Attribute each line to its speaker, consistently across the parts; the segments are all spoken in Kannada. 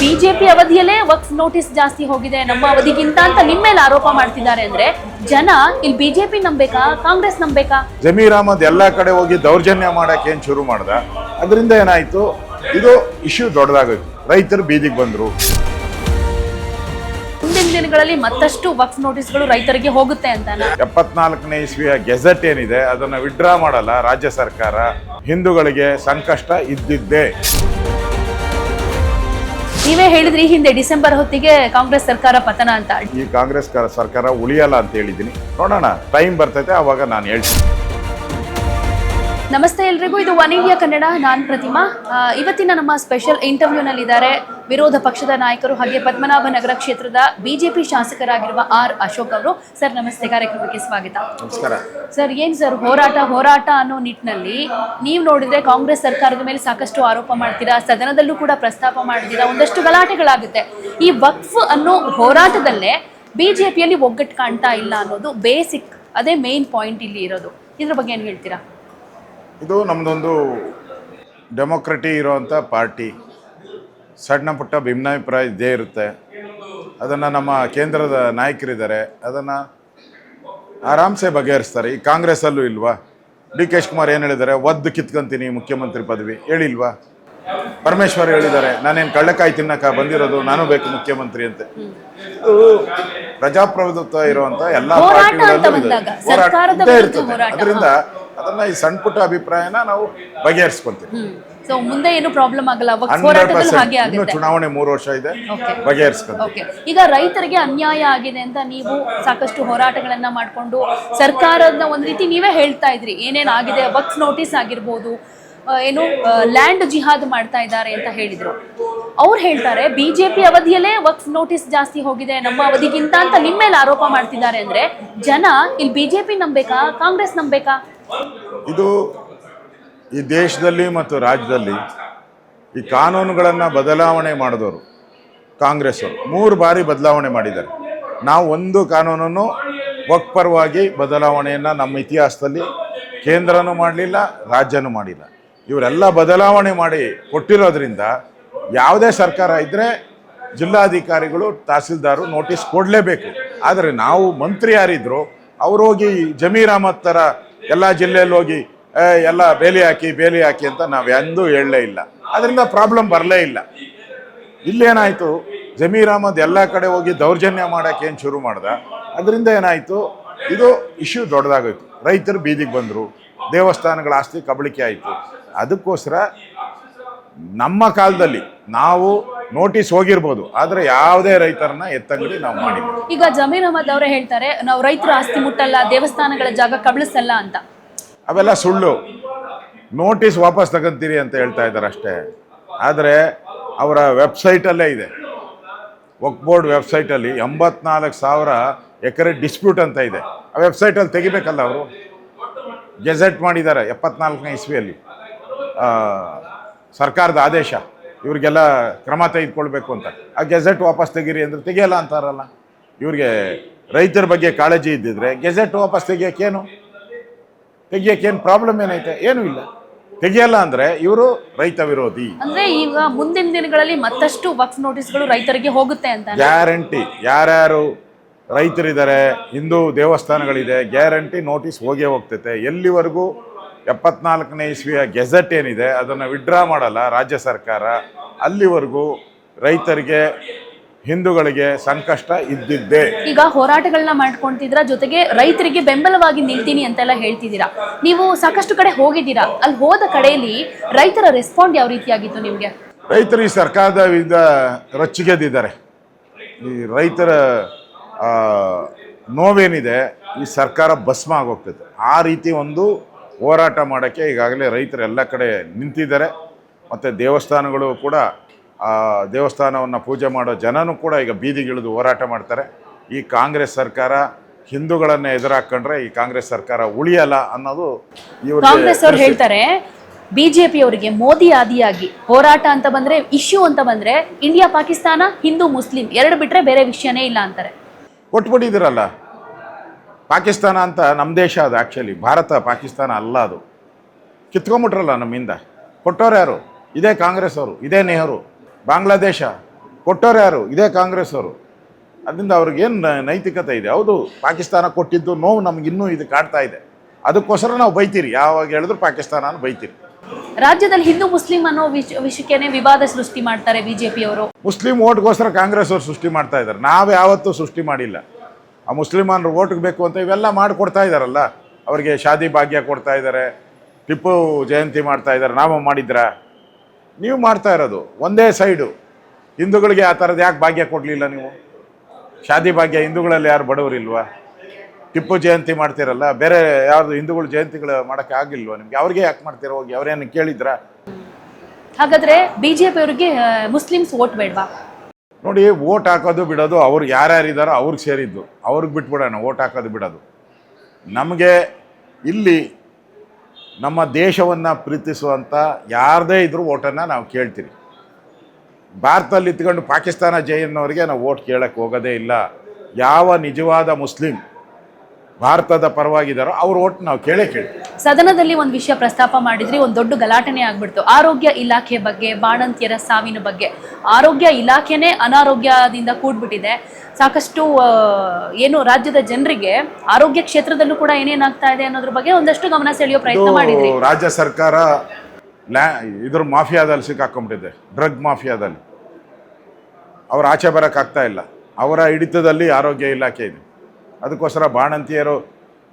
Speaker 1: ಬಿಜೆಪಿ ಅವಧಿಯಲ್ಲೇ ವಕ್ಸ್ ನೋಟಿಸ್ ಜಾಸ್ತಿ ಹೋಗಿದೆ ನಮ್ಮ ಅವಧಿಗಿಂತ ಅಂತ ನಿಮ್ಮ ಮೇಲೆ ಆರೋಪ ಮಾಡ್ತಿದ್ದಾರೆ ಅಂದ್ರೆ ಜನ ಇಲ್ಲಿ ಬಿಜೆಪಿ ನಂಬೇಕಾ ಕಾಂಗ್ರೆಸ್ ನಂಬೇಕಾ?
Speaker 2: ಜಮೀರ್ ಅಹಮದ್ ಎಲ್ಲಾ ಕಡೆ ಹೋಗಿ ದೌರ್ಜನ್ಯ ಮಾಡಕ್ ಏನ್ ಶುರು ಮಾಡ್ದ? ಅದರಿಂದ ಏನಾಯ್ತು? ಇದು ಇಶ್ಯೂ ದೊಡ್ಡದಾಗೋಯ್ತು. ರೈತರು ಬೀದಿಗೆ ಬಂದ್ರು.
Speaker 1: ಮುಂದಿನ ದಿನಗಳಲ್ಲಿ ಮತ್ತಷ್ಟು ವರ್ಕ್ಸ್ ನೋಟಿಸ್ಗಳು ರೈತರಿಗೆ ಹೋಗುತ್ತೆ ಅಂತ
Speaker 2: ಎಪ್ಪತ್ನಾಲ್ಕನೇ ಇಸ್ವಿಯ ಗೆಜೆಟ್ ಏನಿದೆ ಅದನ್ನ ವಿಡ್ರಾ ಮಾಡಲ್ಲ ರಾಜ್ಯ ಸರ್ಕಾರ. ಹಿಂದೂಗಳಿಗೆ ಸಂಕಷ್ಟ ಇದ್ದಿದ್ದೇ.
Speaker 1: ನೀವೇ ಹೇಳಿದ್ರಿ ಹಿಂದೆ ಡಿಸೆಂಬರ್ ಹೊತ್ತಿಗೆ ಕಾಂಗ್ರೆಸ್ ಸರ್ಕಾರ ಪತನ ಅಂತ.
Speaker 2: ಈ ಕಾಂಗ್ರೆಸ್ ಸರ್ಕಾರ ಉಳಿಯಲ್ಲ ಅಂತ ಹೇಳಿದ್ದೀನಿ. ನೋಡೋಣ ಟೈಮ್ ಬರ್ತೈತೆ, ಅವಾಗ ನಾನು ಹೇಳ್ತೀನಿ.
Speaker 1: ನಮಸ್ತೆ ಎಲ್ರಿಗೂ ಇದು ಒನ್ ಇಂಡಿಯಾ ಕನ್ನಡ ನಾನು ಪ್ರತಿಮಾ. ಇವತ್ತಿನ ನಮ್ಮ ಸ್ಪೆಷಲ್ ಇಂಟರ್ವ್ಯೂನಲ್ಲಿದ್ದಾರೆ ವಿರೋಧ ಪಕ್ಷದ ನಾಯಕರು ಹಾಗೆ ಪದ್ಮನಾಭ ನಗರ ಕ್ಷೇತ್ರದ ಬಿಜೆಪಿ ಶಾಸಕರಾಗಿರುವ ಆರ್ ಅಶೋಕ್ ಅವರು. ಸರ್ ನಮಸ್ತೆ ಕಾರ್ಯಕ್ರಮಕ್ಕೆ ಸ್ವಾಗತ.
Speaker 2: ನಮಸ್ಕಾರ.
Speaker 1: ಸರ್ ಏನ್ ಸರ್ ಹೋರಾಟ ಹೋರಾಟ ಅನ್ನೋ ನಿಟ್ಟಿನಲ್ಲಿ ನೀವು ನೋಡಿದ್ರೆ ಕಾಂಗ್ರೆಸ್ ಸರ್ಕಾರದ ಮೇಲೆ ಸಾಕಷ್ಟು ಆರೋಪ ಮಾಡ್ತೀರಾ? ಸದನದಲ್ಲೂ ಕೂಡ ಪ್ರಸ್ತಾಪ ಮಾಡ್ತೀರಾ? ಒಂದಷ್ಟು ಗಲಾಟೆಗಳಾಗುತ್ತೆ. ಈ ವಕ್ಫ್ ಅನ್ನೋ ಹೋರಾಟದಲ್ಲೇ ಬಿಜೆಪಿಯಲ್ಲಿ ಒಗ್ಗಟ್ಟು ಕಾಣ್ತಾ ಇಲ್ಲ ಅನ್ನೋದು ಬೇಸಿಕ್ ಅದೇ ಮೇನ್ ಪಾಯಿಂಟ್ ಇಲ್ಲಿ ಇರೋದು. ಇದ್ರ ಬಗ್ಗೆ ಏನು ಹೇಳ್ತೀರಾ?
Speaker 2: ಇದು ನಮ್ಮದೊಂದು ಡೆಮೊಕ್ರೆಟಿ ಇರೋವಂಥ ಪಾರ್ಟಿ. ಸಣ್ಣ ಪುಟ್ಟ ಭಿನ್ನಾಭಿಪ್ರಾಯ ಇದ್ದೇ ಇರುತ್ತೆ. ಅದನ್ನು ನಮ್ಮ ಕೇಂದ್ರದ ನಾಯಕರಿದ್ದಾರೆ. ಅದನ್ನು ಆರಾಮ್ಸೆ ಬಗೆಹರಿಸ್ತಾರೆ. ಈ ಕಾಂಗ್ರೆಸ್ಸಲ್ಲೂ ಇಲ್ವಾ? ಡಿ ಕೆ ಶಿವಕುಮಾರ್ ಏನು ಹೇಳಿದ್ದಾರೆ? ಒದ್ದು ಕಿತ್ಕೊಂತೀನಿ ಮುಖ್ಯಮಂತ್ರಿ ಪದವಿ. ಹೇಳಿಲ್ವಾ? ಪರಮೇಶ್ವರ್ ಹೇಳಿದ್ದಾರೆ ನಾನೇನು ಕಳ್ಳಕಾಯಿ ತಿನ್ನಕ ಬಂದಿರೋದು ನಾನು ಬೇಕು ಮುಖ್ಯಮಂತ್ರಿ ಅಂತ. ಪ್ರಜಾಪ್ರಭುತ್ವ ಇರುವಂತ ಎಲ್ಲ ಪಾರ್ಟಿಗಳಲ್ಲೂ ಇದೆ. ಹೋರಾಟ ಇರ್ತದೆ. ಅದರಿಂದ ಅದನ್ನ ಈ ಸಣ್ಣ ಪುಟ್ಟ ಅಭಿಪ್ರಾಯನ ನಾವು ಬಗೆಹರಿಸ್ಕೊಂತೀವಿ
Speaker 1: ಸೊ ಮುಂದೆ ಏನು ಪ್ರಾಬ್ಲಮ್ ಆಗಲ್ಲ. ಹೋರಾಟದಲ್ಲಿ ಹಾಗೆ
Speaker 2: ಇನ್ನು
Speaker 1: ಆಗುತ್ತೆ.
Speaker 2: ಚುನಾವಣೆ ಮೂರು ವರ್ಷ ಇದೆ. ಬಗೆಹರಿಸ್ಕೊಂತೀವಿ
Speaker 1: ಓಕೆ ಈಗ ರೈತರಿಗೆ ಅನ್ಯಾಯ ಆಗಿದೆ ಅಂತ ನೀವು ಸಾಕಷ್ಟು ಹೋರಾಟಗಳನ್ನ ಮಾಡ್ಕೊಂಡು ಸರ್ಕಾರದ ಒಂದ್ ರೀತಿ ನೀವೇ ಹೇಳ್ತಾ ಇದ್ರಿ. ಏನೇನ್ ಆಗಿದೆ? ವಕ್ಸ್ ನೋಟಿಸ್ ಆಗಿರ್ಬೋದು ಆ, ಏನು ಲ್ಯಾಂಡ್ ಜಿಹಾದ್ ಮಾಡ್ತಾ ಇದ್ದಾರೆ ಅಂತ ಹೇಳಿದ್ರು. ಅವ್ರು ಹೇಳ್ತಾರೆ ಬಿಜೆಪಿ ಅವಧಿಯಲ್ಲೇ ವಕ್ಸ್ ನೋಟಿಸ್ ಜಾಸ್ತಿ ಹೋಗಿದೆ. ನಮ್ಮ ಅವಧಿಗಿಂತ ಅಂತ ನಿಮ್ಮ ಮೇಲೆ ಆರೋಪ ಮಾಡ್ತಿದ್ದಾರೆ ಅಂದ್ರೆ ಜನ ಇಲ್ಲಿ ಬಿಜೆಪಿ ನಂಬೇಕಾ? ಕಾಂಗ್ರೆಸ್ ನಂಬೇಕಾ?
Speaker 2: ಇದು ಈ ದೇಶದಲ್ಲಿ ಮತ್ತು ರಾಜ್ಯದಲ್ಲಿ ಈ ಕಾನೂನುಗಳನ್ನು ಬದಲಾವಣೆ ಮಾಡಿದವರು ಕಾಂಗ್ರೆಸ್ ಅವರು. ಮೂರು ಬಾರಿ ಬದಲಾವಣೆ ಮಾಡಿದ್ದಾರೆ. ನಾವು ಒಂದು ಕಾನೂನನ್ನು ಒಕ್ಪರವಾಗಿ ಬದಲಾವಣೆಯನ್ನು ನಮ್ಮ ಇತಿಹಾಸದಲ್ಲಿ ಕೇಂದ್ರನೂ ಮಾಡಲಿಲ್ಲ, ರಾಜ್ಯನೂ ಮಾಡಿಲ್ಲ. ಇವರೆಲ್ಲ ಬದಲಾವಣೆ ಮಾಡಿ ಕೊಟ್ಟಿರೋದ್ರಿಂದ ಯಾವುದೇ ಸರ್ಕಾರ ಇದ್ದರೆ ಜಿಲ್ಲಾಧಿಕಾರಿಗಳು, ತಹಸೀಲ್ದಾರು ನೋಟಿಸ್ ಕೊಡಲೇಬೇಕು. ಆದರೆ ನಾವು ಮಂತ್ರಿ ಯಾರಿದ್ರು ಅವ್ರು ಹೋಗಿ ಜಮೀರ್ ಅಹಮದ್ ಥರ ಎಲ್ಲ ಜಿಲ್ಲೆಯಲ್ಲಿ ಹೋಗಿ "ಏ, ಎಲ್ಲ ಬೇಲಿ ಹಾಕಿ ಬೇಲಿ ಹಾಕಿ ಅಂತ ನಾವು ಎಂದೂ ಹೇಳಲೇ ಇಲ್ಲ. ಅದರಿಂದ ಪ್ರಾಬ್ಲಮ್ ಬರಲೇ ಇಲ್ಲ. ಇಲ್ಲೇನಾಯಿತು? ಜಮೀರ್ ಅಹಮದ್ ಎಲ್ಲ ಕಡೆ ಹೋಗಿ ದೌರ್ಜನ್ಯ ಮಾಡೋಕೆ ಏನು ಶುರು ಮಾಡ್ದ? ಅದರಿಂದ ಏನಾಯಿತು? ಇದು ಇಶ್ಯೂ ದೊಡ್ಡದಾಗೋಯ್ತು. ರೈತರು ಬೀದಿಗೆ ಬಂದರು. ದೇವಸ್ಥಾನಗಳ ಆಸ್ತಿ ಕಬಳಿಕೆ ಆಯಿತು. ಅದಕ್ಕೋಸ್ಕರ ನಮ್ಮ ಕಾಲದಲ್ಲಿ ನಾವು ನೋಟಿಸ್ ಹೋಗಿರ್ಬೋದು. ಆದರೆ ಯಾವುದೇ ರೈತರನ್ನ ಎತ್ತಂಗಡಿ ನಾವು ಮಾಡಿ
Speaker 1: ಈಗ ಜಮೀರ್ ಅಹಮದ್ ಅವರೇ ಹೇಳ್ತಾರೆ ನಾವು ರೈತರ ಆಸ್ತಿ ಮುಟ್ಟಲ್ಲ ದೇವಸ್ಥಾನಗಳ ಜಾಗ ಕಬಳಿಸಲ್ಲ ಅಂತ.
Speaker 2: ಅವೆಲ್ಲ ಸುಳ್ಳು. ನೋಟಿಸ್ ವಾಪಸ್ ತಗೊಂತೀರಿ ಅಂತ ಹೇಳ್ತಾ ಇದ್ದಾರೆ ಅಷ್ಟೇ. ಆದರೆ ಅವರ ವೆಬ್ಸೈಟಲ್ಲೇ ಇದೆ. ವಕ್ ಬೋರ್ಡ್ ವೆಬ್ಸೈಟಲ್ಲಿ ಎಂಬತ್ನಾಲ್ಕು ಸಾವಿರ ಎಕರೆ ಡಿಸ್ಪ್ಯೂಟ್ ಅಂತ ಇದೆ. ಆ ವೆಬ್ಸೈಟಲ್ಲಿ ತೆಗಿಬೇಕಲ್ಲ ಅವರು? ಗೆಜೆಟ್ ಮಾಡಿದ್ದಾರೆ ಎಪ್ಪತ್ನಾಲ್ಕನೇ ಇಸ್ವಿಯಲ್ಲಿ. ಸರ್ಕಾರದ ಆದೇಶ. ಇವ್ರಿಗೆಲ್ಲ ಕ್ರಮ ತೆಗೆದುಕೊಳ್ಬೇಕು ಅಂತ. ಆ ಗೆಜೆಟ್ ವಾಪಸ್ ತೆಗೀರಿ ಅಂದ್ರೆ ತೆಗಿಯಲ್ಲ ಅಂತಾರಲ್ಲ. ಇವ್ರಿಗೆ ರೈತರ ಬಗ್ಗೆ ಕಾಳಜಿ ಇದ್ದಿದ್ರೆ ಗೆಜೆಟ್ ವಾಪಸ್ ತೆಗಿಯೋಕ್ಕೇನು? ತೆಗಿಯೋಕ್ಕೇನು ಪ್ರಾಬ್ಲಮ್ ಏನೈತೆ? ಏನೂ ಇಲ್ಲ. ತೆಗಿಯಲ್ಲ ಅಂದರೆ ಇವರು ರೈತ ವಿರೋಧಿ.
Speaker 1: ಅಂದ್ರೆ ಈಗ ಮುಂದಿನ ದಿನಗಳಲ್ಲಿ ಮತ್ತಷ್ಟು ವಕ್ಫ್ ನೋಟಿಸ್ಗಳು ರೈತರಿಗೆ ಹೋಗುತ್ತೆ ಅಂತ
Speaker 2: ಗ್ಯಾರಂಟಿ ಯಾರ್ಯಾರು ರೈತರಿದ್ದಾರೆ ಹಿಂದೂ ದೇವಸ್ಥಾನಗಳಿದೆ ಗ್ಯಾರಂಟಿ ನೋಟಿಸ್ ಹೋಗೇ ಹೋಗ್ತೈತೆ. ಎಲ್ಲಿವರೆಗೂ ಎಪ್ಪತ್ನಾಲ್ಕನೇ ಇಸ್ವಿಯ ಗೆಜೆಟ್ ಏನಿದೆ ಅದನ್ನು ವಿಡ್ರಾ ಮಾಡಲ್ಲ ರಾಜ್ಯ ಸರ್ಕಾರ. ಅಲ್ಲಿವರೆಗೂ ರೈತರಿಗೆ ಹಿಂದೂಗಳಿಗೆ ಸಂಕಷ್ಟ ಇದ್ದಿದ್ದೆ.
Speaker 1: ಈಗ ಹೋರಾಟಗಳನ್ನ ಮಾಡ್ಕೊಂತಿದ್ರ ಜೊತೆಗೆ ರೈತರಿಗೆ ಬೆಂಬಲವಾಗಿ ನಿಲ್ತೀನಿ ಅಂತೆಲ್ಲ ಹೇಳ್ತಿದ್ದೀರಾ? ನೀವು ಸಾಕಷ್ಟು ಕಡೆ ಹೋಗಿದ್ದೀರಾ? ಅಲ್ಲಿ ಹೋದ ಕಡೆಯಲ್ಲಿ ರೈತರ ರೆಸ್ಪಾಂಡ್ ಯಾವ ರೀತಿಯಾಗಿತ್ತು ನಿಮಗೆ?
Speaker 2: ರೈತರು ಈ ಸರ್ಕಾರದ ವಿಧ ರೊಚ್ಚಿಗೆದ್ದಿದ್ದಾರೆ. ಈ ರೈತರ ನೋವೇನಿದೆ ಈ ಸರ್ಕಾರ ಭಸ್ಮ ಆಗೋಗ್ತದೆ. ಆ ರೀತಿ ಒಂದು ಹೋರಾಟ ಮಾಡೋಕ್ಕೆ ಈಗಾಗಲೇ ರೈತರು ಎಲ್ಲ ಕಡೆ ನಿಂತಿದ್ದಾರೆ. ಮತ್ತು ದೇವಸ್ಥಾನಗಳು ಕೂಡ ಆ ದೇವಸ್ಥಾನವನ್ನು ಪೂಜೆ ಮಾಡೋ ಜನನೂ ಕೂಡ ಈಗ ಬೀದಿಗಿಳಿದು ಹೋರಾಟ ಮಾಡ್ತಾರೆ. ಈ ಕಾಂಗ್ರೆಸ್ ಸರ್ಕಾರ ಹಿಂದೂಗಳನ್ನು ಎದುರಾಕೊಂಡ್ರೆ ಈ ಕಾಂಗ್ರೆಸ್ ಸರ್ಕಾರ ಉಳಿಯಲ್ಲ ಅನ್ನೋದು
Speaker 1: ಕಾಂಗ್ರೆಸ್ ಅವ್ರು ಹೇಳ್ತಾರೆ ಬಿಜೆಪಿ ಅವರಿಗೆ ಮೋದಿ ಆದಿಯಾಗಿ ಹೋರಾಟ ಅಂತ ಬಂದ್ರೆ ಇಶ್ಯೂ ಅಂತ ಬಂದ್ರೆ ಇಂಡಿಯಾ ಪಾಕಿಸ್ತಾನ ಹಿಂದೂ ಮುಸ್ಲಿಂ ಎರಡು ಬಿಟ್ರೆ ಬೇರೆ ವಿಷಯನೇ ಇಲ್ಲ ಅಂತಾರೆ.
Speaker 2: ಕೊಟ್ಬಿಟ್ಟಿದ್ದೀರಲ್ಲ. ಪಾಕಿಸ್ತಾನ ಅಂತ ನಮ್ಮ ದೇಶ ಅದು ಆ್ಯಕ್ಚುಲಿ ಭಾರತ ಪಾಕಿಸ್ತಾನ ಅಲ್ಲ ಅದು. ಕಿತ್ಕೊಂಬಿಟ್ರಲ್ಲ ನಮ್ಮಿಂದ ಕೊಟ್ಟವ್ರು ಯಾರು? ಇದೇ ಕಾಂಗ್ರೆಸ್ ಅವರು ಇದೇ ನೆಹರು. ಬಾಂಗ್ಲಾದೇಶ ಕೊಟ್ಟವ್ರು ಯಾರು? ಇದೇ ಕಾಂಗ್ರೆಸ್ ಅವರು. ಅದರಿಂದ ಅವ್ರಿಗೇನು ನೈತಿಕತೆ ಇದೆ? ಹೌದು ಪಾಕಿಸ್ತಾನ ಕೊಟ್ಟಿದ್ದು ನೋವು ನಮ್ಗೆ ಇನ್ನೂ ಇದು ಕಾಡ್ತಾ ಇದೆ. ಅದಕ್ಕೋಸ್ಕರ ನಾವು ಬೈತೀರಿ. ಯಾವಾಗ ಹೇಳಿದ್ರು ಪಾಕಿಸ್ತಾನ ಬೈತೀರಿ.
Speaker 1: ರಾಜ್ಯದಲ್ಲಿ ಹಿಂದೂ ಮುಸ್ಲಿಂ ಅನ್ನೋ ವಿಷ ವಿಷಯಕ್ಕೇನೆ ವಿವಾದ ಸೃಷ್ಟಿ ಮಾಡ್ತಾರೆ ಬಿಜೆಪಿಯವರು.
Speaker 2: ಮುಸ್ಲಿಂ ಓಟ್ಗೋಸ್ಕರ ಕಾಂಗ್ರೆಸ್ ಅವರು ಸೃಷ್ಟಿ ಮಾಡ್ತಾ ಇದ್ದಾರೆ. ನಾವು ಯಾವತ್ತೂ ಸೃಷ್ಟಿ ಮಾಡಿಲ್ಲ. ಆ ಮುಸ್ಲಿಮಾನರು ಓಟ್ಗೆ ಬೇಕು ಅಂತ ಇವೆಲ್ಲ ಮಾಡಿಕೊಡ್ತಾ ಇದ್ದಾರಲ್ಲ ಅವರಿಗೆ ಶಾದಿ ಭಾಗ್ಯ ಕೊಡ್ತಾ ಇದ್ದಾರೆ ಟಿಪ್ಪು ಜಯಂತಿ ಮಾಡ್ತಾ ಇದ್ದಾರೆ ನಾಮ ಮಾಡಿದ್ರ? ನೀವು ಮಾಡ್ತಾ ಇರೋದು. ಒಂದೇ ಸೈಡು. ಹಿಂದೂಗಳಿಗೆ ಆ ಥರದ್ದು ಯಾಕೆ ಭಾಗ್ಯ ಕೊಡಲಿಲ್ಲ ನೀವು? ಶಾದಿ ಭಾಗ್ಯ ಹಿಂದೂಗಳಲ್ಲಿ ಯಾರು ಬಡವರಿಲ್ವಾ ಟಿಪ್ಪು ಜಯಂತಿ ಮಾಡ್ತಿರಲ್ಲ. ಬೇರೆ ಯಾರ್ದು ಹಿಂದೂಗಳು ಜಯಂತಿಗಳು ಮಾಡೋಕ್ಕೆ ಆಗಿಲ್ವಾ ನಿಮ್ಗೆ? ಅವ್ರಿಗೆ ಯಾಕೆ ಮಾಡ್ತೀರ ಹೋಗಿ? ಅವ್ರೇನು ಕೇಳಿದ್ರಾ?
Speaker 1: ಹಾಗಾದ್ರೆ ಬಿಜೆಪಿಯವರಿಗೆ ಮುಸ್ಲಿಮ್ಸ್ ಓಟ್ ಬೇಡವಾ?
Speaker 2: ನೋಡಿ ಓಟ್ ಹಾಕೋದು ಬಿಡೋದು ಅವ್ರು ಯಾರ್ಯಾರಿದ್ದಾರೋ ಅವ್ರಿಗೆ ಸೇರಿದ್ದು. ಅವ್ರಿಗೆ ಬಿಟ್ಬಿಡೋಣ ಓಟ್ ಹಾಕೋದು ಬಿಡೋದು. ನಮಗೆ ಇಲ್ಲಿ ನಮ್ಮ ದೇಶವನ್ನು ಪ್ರೀತಿಸುವಂಥ ಯಾರದೇ ಇದ್ದರೂ ಓಟನ್ನು ನಾವು ಕೇಳ್ತೀರಿ ಭಾರತದಲ್ಲಿ ಇತ್ಕೊಂಡು ಪಾಕಿಸ್ತಾನ ಜೈ ಅನ್ನೋರಿಗೆ ನಾವು ಓಟ್ ಕೇಳೋಕ್ಕೆ ಹೋಗೋದೇ ಇಲ್ಲ. ಯಾವ ನಿಜವಾದ ಮುಸ್ಲಿಂ ಭಾರತದ ಪರವಾಗಿದ್ದಾರೋ ಅವ್ರ ಒಟ್ಟು ನಾವು ಕೇಳೇ ಕೇಳಿ
Speaker 1: ಸದನದಲ್ಲಿ ಒಂದು ವಿಷಯ ಪ್ರಸ್ತಾಪ ಮಾಡಿದ್ರಿ ಒಂದು ದೊಡ್ಡ ಗಲಾಟೆನೇ ಆಗ್ಬಿಡ್ತು. ಆರೋಗ್ಯ ಇಲಾಖೆ ಬಗ್ಗೆ ಬಾಣಂತಿಯರ ಸಾವಿನ ಬಗ್ಗೆ. ಆರೋಗ್ಯ ಇಲಾಖೆನೇ ಅನಾರೋಗ್ಯದಿಂದ ಕೂಡ್ಬಿಟ್ಟಿದೆ. ಸಾಕಷ್ಟು ಏನು ರಾಜ್ಯದ ಜನರಿಗೆ ಆರೋಗ್ಯ ಕ್ಷೇತ್ರದಲ್ಲೂ ಕೂಡ ಏನೇನಾಗ್ತಾ ಇದೆ ಅನ್ನೋದ್ರ ಬಗ್ಗೆ ಒಂದಷ್ಟು ಗಮನ ಸೆಳೆಯೋ ಪ್ರಯತ್ನ ಮಾಡಿದ್ರಿ.
Speaker 2: ರಾಜ್ಯ ಸರ್ಕಾರ ಲ್ಯಾ ಇದ್ರ ಮಾಫಿಯಾದಲ್ಲಿ ಸಿಕ್ಕಾಕೊಂಡ್ಬಿಟ್ಟಿದೆ. ಡ್ರಗ್ ಮಾಫಿಯಾದಲ್ಲಿ. ಅವ್ರ ಆಚೆ ಬರೋಕ್ಕಾಗ್ತಾ ಇಲ್ಲ. ಅವರ ಹಿಡಿತದಲ್ಲಿ ಆರೋಗ್ಯ ಇಲಾಖೆ ಇದೆ. ಅದಕ್ಕೋಸ್ಕರ ಬಾಣಂತಿಯರು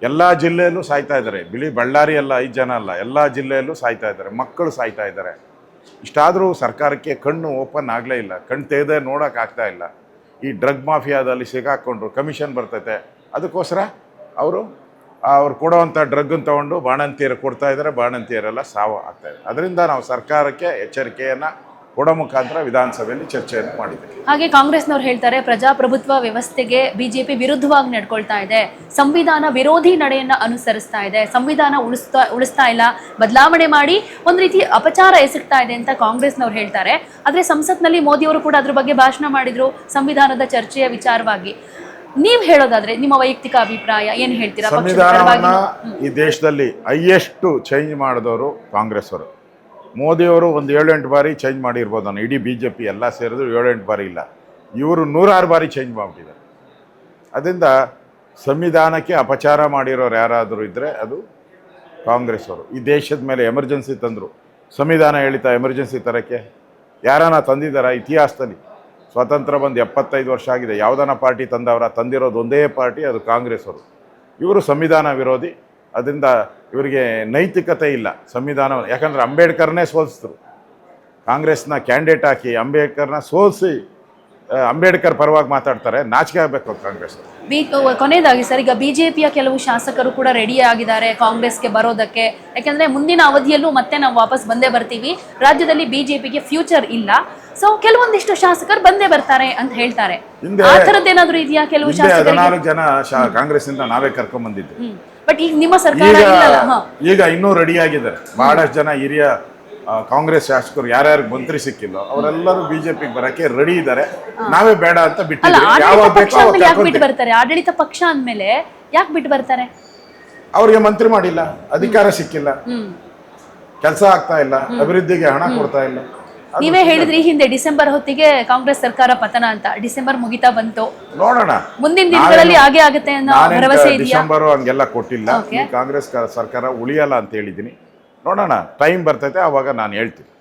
Speaker 2: ಎಲ್ಲ ಜಿಲ್ಲೆಯಲ್ಲೂ ಸಾಯ್ತಾ ಇದ್ದಾರೆ. ಬಿಳಿ ಬಳ್ಳಾರಿ ಅಲ್ಲ, ಐದು ಜನ ಅಲ್ಲ, ಎಲ್ಲ ಜಿಲ್ಲೆಯಲ್ಲೂ ಸಾಯ್ತಾ ಇದ್ದಾರೆ. ಮಕ್ಕಳು ಸಾಯ್ತಾ ಇದ್ದಾರೆ. ಇಷ್ಟಾದರೂ ಸರ್ಕಾರಕ್ಕೆ ಕಣ್ಣು ಓಪನ್ ಆಗಲೇ ಇಲ್ಲ. ಕಣ್ಣು ತೆಗೆದೇ ನೋಡೋಕ್ಕಾಗ್ತಾ ಇಲ್ಲ. ಈ ಡ್ರಗ್ ಮಾಫಿಯಾದಲ್ಲಿ ಸಿಗಾಕೊಂಡ್ರು ಕಮಿಷನ್ ಬರ್ತೈತೆ. ಅದಕ್ಕೋಸ್ಕರ ಅವರು ಅವ್ರು ಕೊಡೋವಂಥ ಡ್ರಗ್ಗನ್ನು ತೊಗೊಂಡು ಬಾಣಂತಿಯರು ಕೊಡ್ತಾ ಇದ್ದಾರೆ. ಬಾಣಂತಿಯರೆಲ್ಲ ಸಾವು ಆಗ್ತಾ ಇದೆ. ಅದರಿಂದ ನಾವು ಸರ್ಕಾರಕ್ಕೆ ಎಚ್ಚರಿಕೆಯನ್ನು ಕೊಡೋ ಮುಖಾಂತರ ವಿಧಾನಸಭೆಯಲ್ಲಿ ಚರ್ಚೆಯನ್ನು ಮಾಡಿದೆ.
Speaker 1: ಹಾಗೆ ಕಾಂಗ್ರೆಸ್ನವರು ಹೇಳ್ತಾರೆ ಪ್ರಜಾಪ್ರಭುತ್ವ ವ್ಯವಸ್ಥೆಗೆ ಬಿಜೆಪಿ ವಿರುದ್ಧವಾಗಿ ನಡ್ಕೊಳ್ತಾ ಇದೆ. ಸಂವಿಧಾನ ವಿರೋಧಿ ನಡೆಯನ್ನ ಅನುಸರಿಸ್ತಾ ಇದೆ. ಸಂವಿಧಾನ ಉಳಿಸ್ತಾ ಉಳಿಸ್ತಾ ಇಲ್ಲ. ಬದಲಾವಣೆ ಮಾಡಿ ಒಂದ್ ರೀತಿ ಅಪಚಾರ ಎಸಗ್ತಾ ಇದೆ ಅಂತ ಕಾಂಗ್ರೆಸ್ನವರು ಹೇಳ್ತಾರೆ. ಆದ್ರೆ ಸಂಸತ್ನಲ್ಲಿ ಮೋದಿಯವರು ಕೂಡ ಅದ್ರ ಬಗ್ಗೆ ಭಾಷಣ ಮಾಡಿದ್ರು ಸಂವಿಧಾನದ ಚರ್ಚೆಯ ವಿಚಾರವಾಗಿ. ನೀವ್ ಹೇಳೋದಾದ್ರೆ ನಿಮ್ಮ ವೈಯಕ್ತಿಕ ಅಭಿಪ್ರಾಯ ಏನ್ ಹೇಳ್ತೀರಾ?
Speaker 2: ಸಂವಿಧಾನವನ್ನ ಈ ದೇಶದಲ್ಲಿ ಹೈಯೆಸ್ಟ್ ಚೇಂಜ್ ಮಾಡಿದವರು ಕಾಂಗ್ರೆಸ್ ಅವರು ಮೋದಿಯವರು ಒಂದು ಏಳೆಂಟು ಬಾರಿ ಚೇಂಜ್ ಮಾಡಿರ್ಬೋದು ನಾನು ಇಡೀ ಬಿ ಜೆ ಪಿ ಎಲ್ಲ ಸೇರಿದ್ರು ಏಳೆಂಟು ಬಾರಿ ಇಲ್ಲ. ಇವರು ನೂರಾರು ಬಾರಿ ಚೇಂಜ್ ಮಾಡಿಬಿಟ್ಟಿದ್ದಾರೆ. ಅದರಿಂದ ಸಂವಿಧಾನಕ್ಕೆ ಅಪಚಾರ ಮಾಡಿರೋರು ಯಾರಾದರೂ ಇದ್ದರೆ ಅದು ಕಾಂಗ್ರೆಸ್ ಅವರು. ಈ ದೇಶದ ಮೇಲೆ ಎಮರ್ಜೆನ್ಸಿ ತಂದರು. ಸಂವಿಧಾನ ಹೇಳಿತಾ ಎಮರ್ಜೆನ್ಸಿ ತರಕ್ಕೆ ಯಾರನ್ನ ತಂದಿದ್ದಾರ? ಇತಿಹಾಸದಲ್ಲಿ ಸ್ವಾತಂತ್ರ್ಯ ಬಂದು ಎಪ್ಪತ್ತೈದು ವರ್ಷ ಆಗಿದೆ. ಯಾವುದನ್ನ ಪಾರ್ಟಿ ತಂದವರ ತಂದಿರೋದು ಒಂದೇ ಪಾರ್ಟಿ, ಅದು ಕಾಂಗ್ರೆಸ್ ಅವರು. ಇವರು ಸಂವಿಧಾನ ವಿರೋಧಿ. ಅದರಿಂದ ಇವರಿಗೆ ನೈತಿಕತೆ ಇಲ್ಲ ಸಂವಿಧಾನ ಯಾಕಂದರೆ ಅಂಬೇಡ್ಕರ್ನೇ ಸೋಲಿಸಿದ್ರು. ಕಾಂಗ್ರೆಸ್ನ ಕ್ಯಾಂಡಿಡೇಟ್ ಹಾಕಿ ಅಂಬೇಡ್ಕರ್ನ ಸೋಲಿಸಿ ಅಂಬೇಡ್ಕರ್ ಪರವಾಗಿ ಮಾತಾಡ್ತಾರೆ ನಾಚಿಕೆ ಆಗಬೇಕು ಕಾಂಗ್ರೆಸ್
Speaker 1: ಬಿ ಕೊನೆಯದಾಗಿ ಸರ್ ಈಗ ಬಿಜೆಪಿಯ ಕೆಲವು ಶಾಸಕರು ಕೂಡ ರೆಡಿ ಆಗಿದ್ದಾರೆ ಕಾಂಗ್ರೆಸ್ಗೆ ಬರೋದಕ್ಕೆ. ಯಾಕೆಂದ್ರೆ ಮುಂದಿನ ಅವಧಿಯಲ್ಲೂ ಮತ್ತೆ ನಾವು ವಾಪಸ್ ಬಂದೇ ಬರ್ತೀವಿ. ರಾಜ್ಯದಲ್ಲಿ ಬಿಜೆಪಿಗೆ ಫ್ಯೂಚರ್ ಇಲ್ಲ. ಸೊ ಕೆಲವೊಂದಿಷ್ಟು ಶಾಸಕರು ಬಂದೇ ಬರ್ತಾರೆ ಅಂತ ಹೇಳ್ತಾರೆ. ಆ ಥರದ್ದೇನಾದ್ರೂ ಇದೆಯಾ ಕೆಲವು ಶಾಸಕರು
Speaker 2: ಹದಿನಾಲ್ಕು ಜನ ಕಾಂಗ್ರೆಸ್ ಇಂದ ನಾವೇ ಕರ್ಕೊಂಬಂದಿದ್ದು.
Speaker 1: ಹ್ಮ್. ಬಟ್ ಈಗ ನಿಮ್ಮ ಸರ್ಕಾರ
Speaker 2: ಈಗ
Speaker 1: ಇಲ್ಲಲ್ಲ ಹಾ.
Speaker 2: ಈಗ ಇನ್ನೂ ರೆಡಿ ಆಗಿದ್ದಾರೆ. ಬಹಳಷ್ಟು ಜನ ಹಿರಿಯ ಆ, ಕಾಂಗ್ರೆಸ್ ಶಾಸಕರು ಯಾರ್ಯಾರು ಮಂತ್ರಿ ಸಿಕ್ಕಿಲ್ಲ ಅವರೆಲ್ಲರೂ ಬಿಜೆಪಿಗೆ ಬರಕ್ಕೆ ರೆಡಿ ಇದ್ದಾರೆ. ನಾವೇ ಬೇಡ ಅಂತ
Speaker 1: ಅಲ್ಲ
Speaker 2: ಬಿಟ್ಟಿದ್ದೀವಿ
Speaker 1: ಆಡಳಿತ
Speaker 2: ಯಾವಾಗ
Speaker 1: ಪಕ್ಷ
Speaker 2: ಬೇಕೋ ಅವಾಗ
Speaker 1: ಅಂದ್ಮೇಲೆ ಯಾಕೆ ಬಿಟ್ಟು. ಬರ್ತಾರೆ? ಆಡಳಿತ ಪಕ್ಷ ಅಂದ್ಮೇಲೆ ಯಾಕೆ ಬಿಟ್ಟು ಬರ್ತಾರೆ?
Speaker 2: ಅವ್ರಿಗೆ ಮಂತ್ರಿ ಮಾಡಿಲ್ಲ ಅಧಿಕಾರ ಸಿಕ್ಕಿಲ್ಲ. ಕೆಲಸ ಆಗ್ತಾ ಇಲ್ಲ ಅಭಿವೃದ್ಧಿಗೆ ಹಣ ಕೊಡ್ತಾ ಇಲ್ಲ.
Speaker 1: ನೀವೇ ಹೇಳಿದ್ರಿ ಹಿಂದೆ ಡಿಸೆಂಬರ್ ಹೊತ್ತಿಗೆ ಕಾಂಗ್ರೆಸ್ ಸರ್ಕಾರ ಪತನ ಅಂತ. ಡಿಸೆಂಬರ್ ಮುಗಿತಾ ಬಂತು.
Speaker 2: ನೋಡೋಣ.
Speaker 1: ಮುಂದಿನ ದಿನಗಳಲ್ಲಿ ಹಾಗೆ ಆಗುತ್ತೆ ಅನ್ನೋ ಭರವಸೆ ಇದೆಯಾ?
Speaker 2: ಡಿಸೆಂಬರ್ ಹಂಗೆಲ್ಲ ಕೊಟ್ಟಿಲ್ಲ. ಈ ಕಾಂಗ್ರೆಸ್ ಸರ್ಕಾರ ಉಳಿಯಲ್ಲ ಅಂತ ಹೇಳಿದ್ದೀನಿ. ನೋಡೋಣ ಟೈಮ್ ಬರ್ತೈತೆ ಅವಾಗ ನಾನು ಹೇಳ್ತೀನಿ.